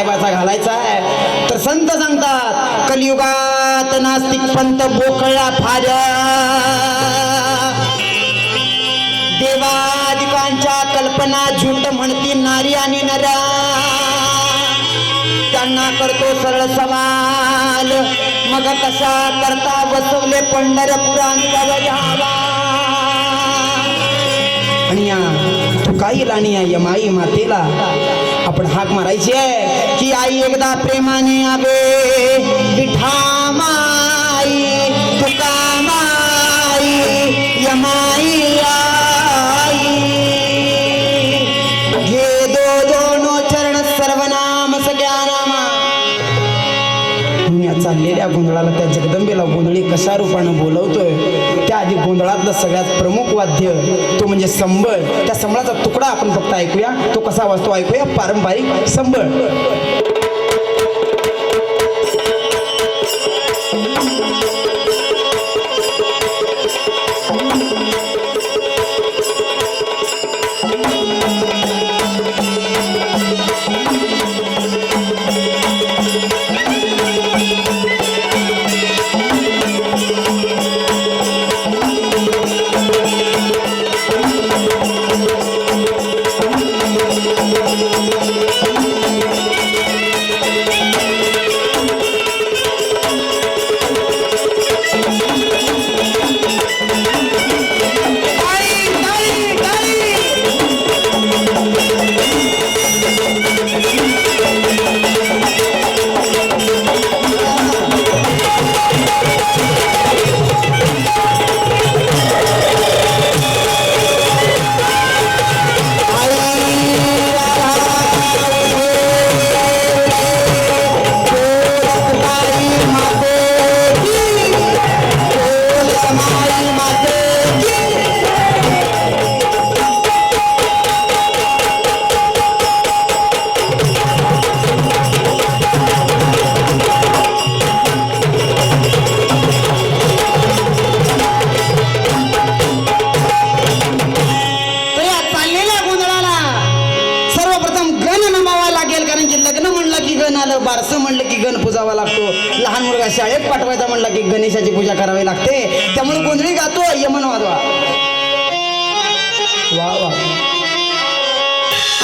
साहेबाचा घालायचा आहे. तर संत सांगतात कलियुगात नास्तिक पंत बोकळा फाऱ्या देवादिकांच्या कल्पना झूट म्हणती नारी आणि नरा त्यांना करतो सरळ सवाल मग कशा करता बसवले पंढरपुरांचा जावा आणि तुकाई तुकाईल या यमाई मातेला आपण हाक मारायची आहे. की आई एकदा प्रेमाने आवे विठा माई तुका यमाई आई. घे दो दोनो चरण सर्वनाम सगळ्या नामा. मी या चाललेल्या गोंधळाला त्या जगदंबेला गोंधळी कशा रूपानं बोलवतोय त्या सगळ्यात प्रमुख वाद्य तो म्हणजे संबळ. त्या संबळाचा तुकडा आपण फक्त ऐकूया. तो कसा वाजतो ऐकूया? पारंपरिक संबळ.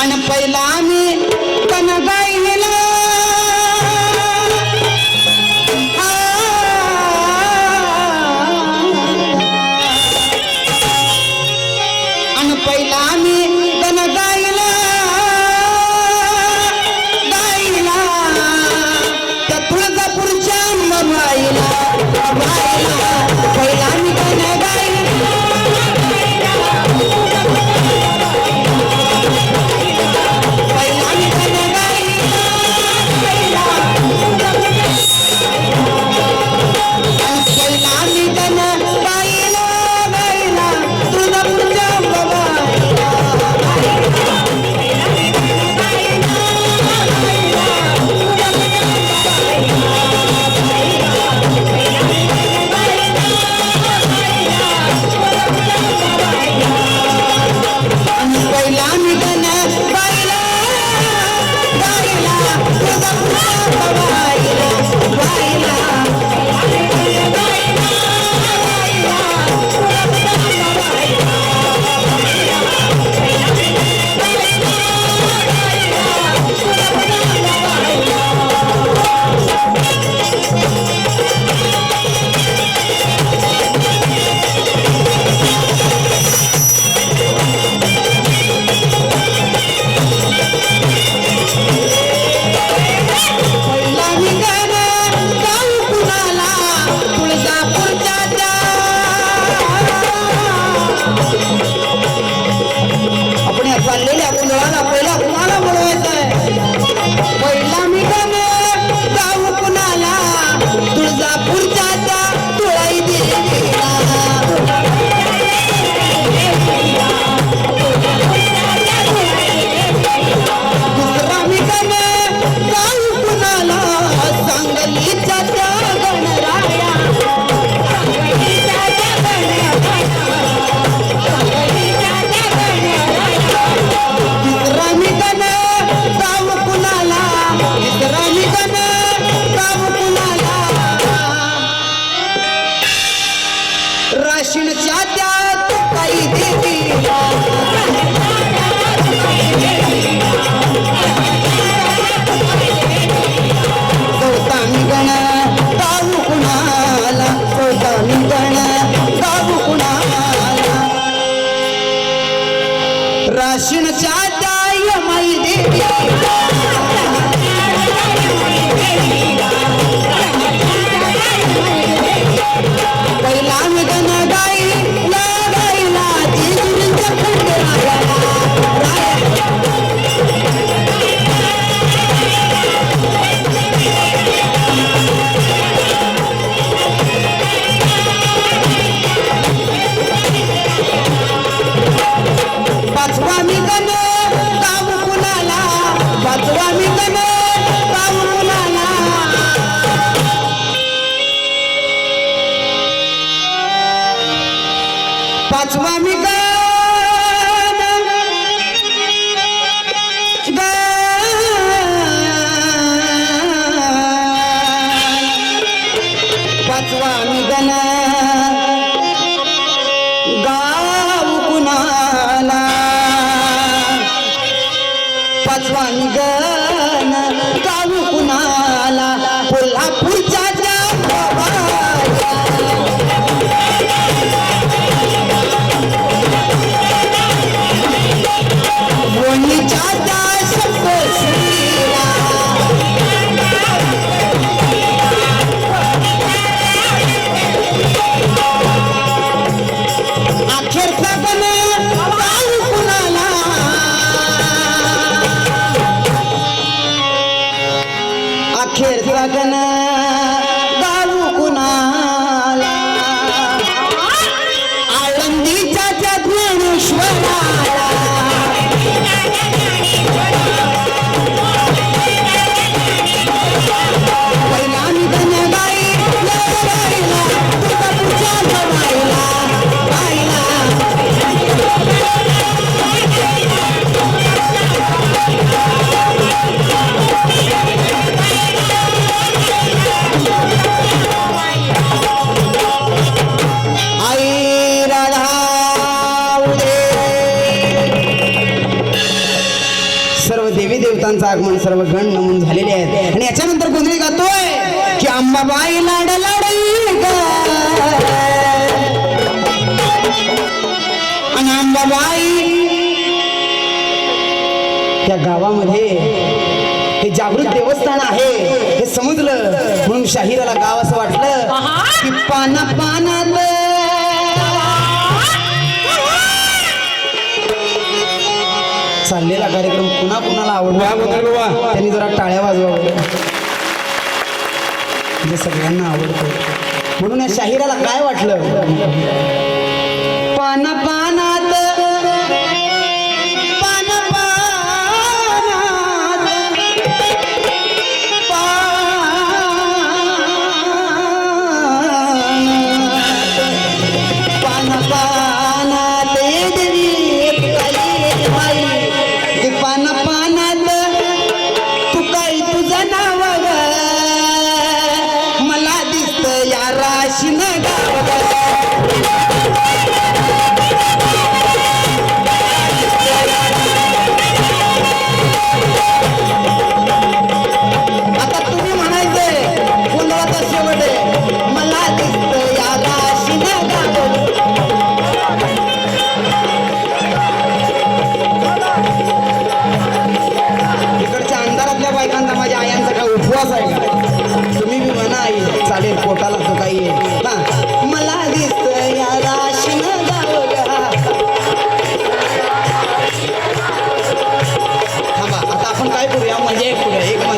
पण पहिला आम्ही कन पाचवा मी पाचवा मी गाव कुणाला. पाचवा निगन गाव कुणाला. कोल्हापूरच्या गातोय की अंबाबाई लाड लाडई ग. आणि अंबाबाई त्या गावामध्ये हे जागृत देवस्थान आहे हे समजलं म्हणून शाहिराला गाव असं वाटलं की पाना पानात. चाललेला कार्यक्रम कुणा कुणाला आवडला? त्यांनी जरा टाळ्या वाजवा म्हणजे सगळ्यांना आवडतं. म्हणून या शाहिराला काय वाटलं?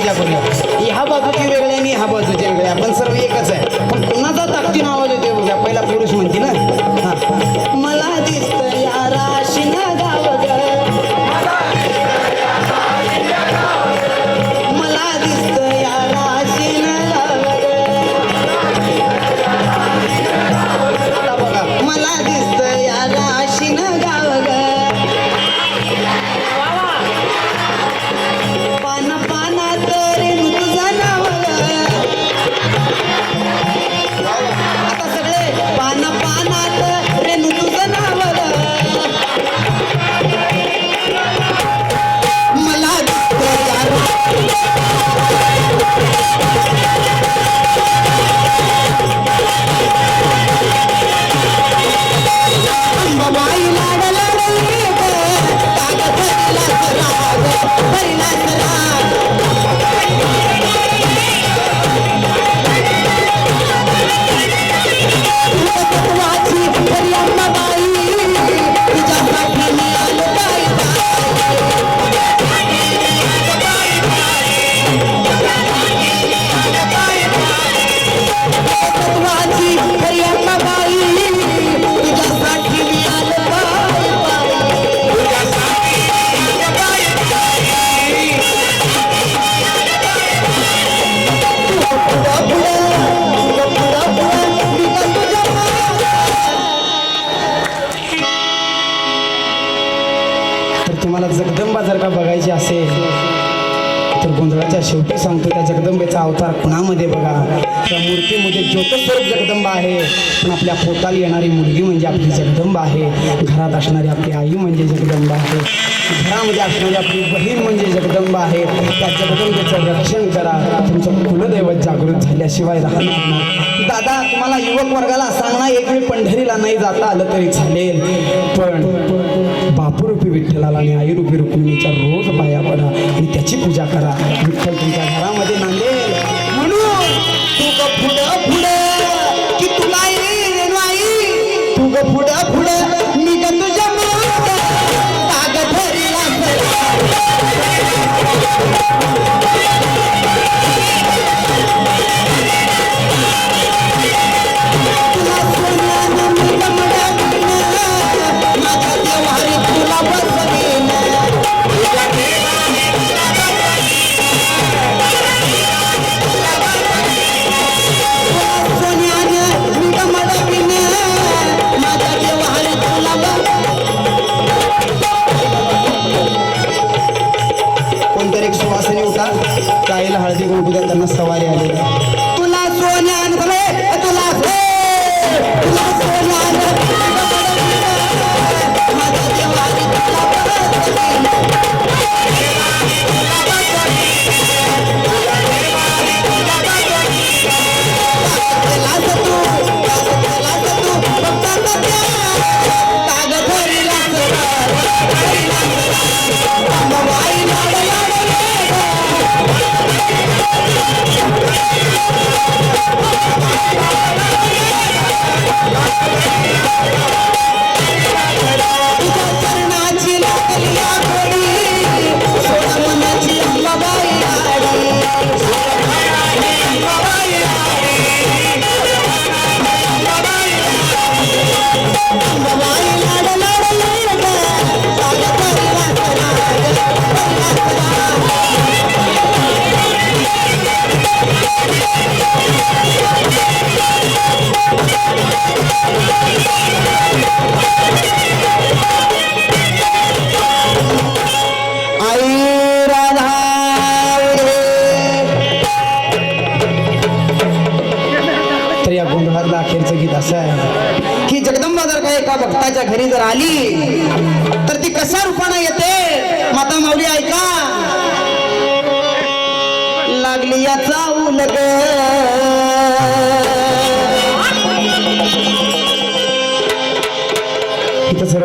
लागून ह्या बाजूची वेगळे आणि ह्या बाजूची वेगळे आपण सर्व एकच आहे. करायची असेल तर गोंधळाच्या शेवटी सांगतो त्या जगदंबेचा अवतार कुणामध्ये बघा? त्या मूर्तीमध्ये ज्योतस्वरूप जगदंबा आहे पण आपल्या पोटाला येणारी मुलगी म्हणजे आपली जगदंबा आहे. घरात असणारी आपली आई म्हणजे जगदंबा आहे. घरामध्ये असणारी आपली बहीण म्हणजे जगदंबा आहे. त्या जगदंबेचं रक्षण करा. तुमचं कुलदैवत जागृत झाल्याशिवाय राहणार नाही. दादा तुम्हाला युवक वर्गाला सांगणार एक वेळ पंढरीला नाही जाता आलं तरी चालेल. पण बापूरूपी विठ्ठलाला आणि आईरूपी रुक्मिणीच्या रोज पाया पडा आणि त्याची पूजा करा. विठ्ठल तुमच्या घरामध्ये नांदेल म्हणून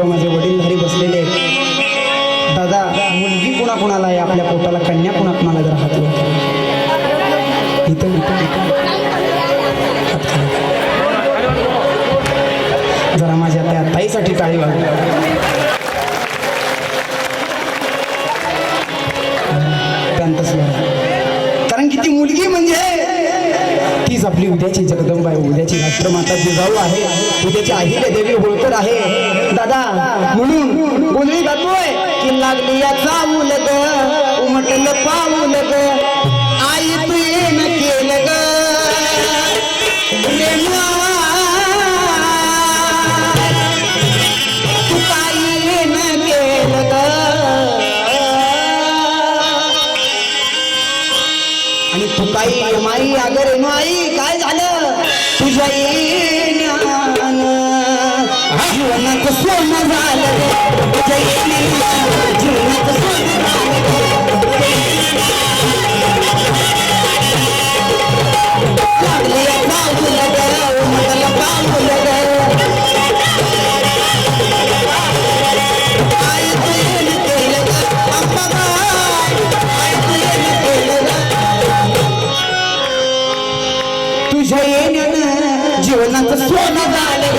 इथं सर्व माझे वडीलधारी बसलेले आहेत. दादा मुलगी कुणा कुणाला आहे? आपल्या पोटाला कन्या कुणा कुणाला जर हात इथं इथं जरा माझ्या त्या ताईसाठी टाळी वाजवा आपली उद्याची जगदंबा आहे. उद्याची राष्ट्रमाता जिजाऊ आहे. उद्याची अहिल्या देवी होळकर आहे. दादा म्हणून गोंधळी जातोय की लागली याचा उलग उमटलं पाऊल ग सोनं झालं ग. तुझ्या जीवनाचं सोनं झालं जीवनाचं सोनं झालं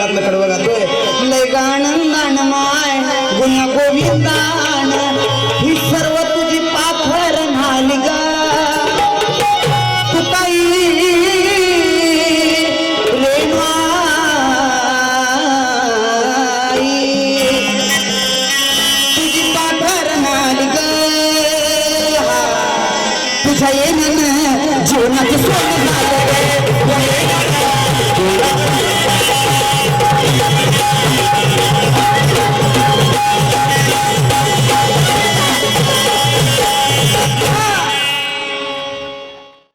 ಆತ್ಮ ಕಡುವಾಗತ್ತೆ ನೈಗಾಣ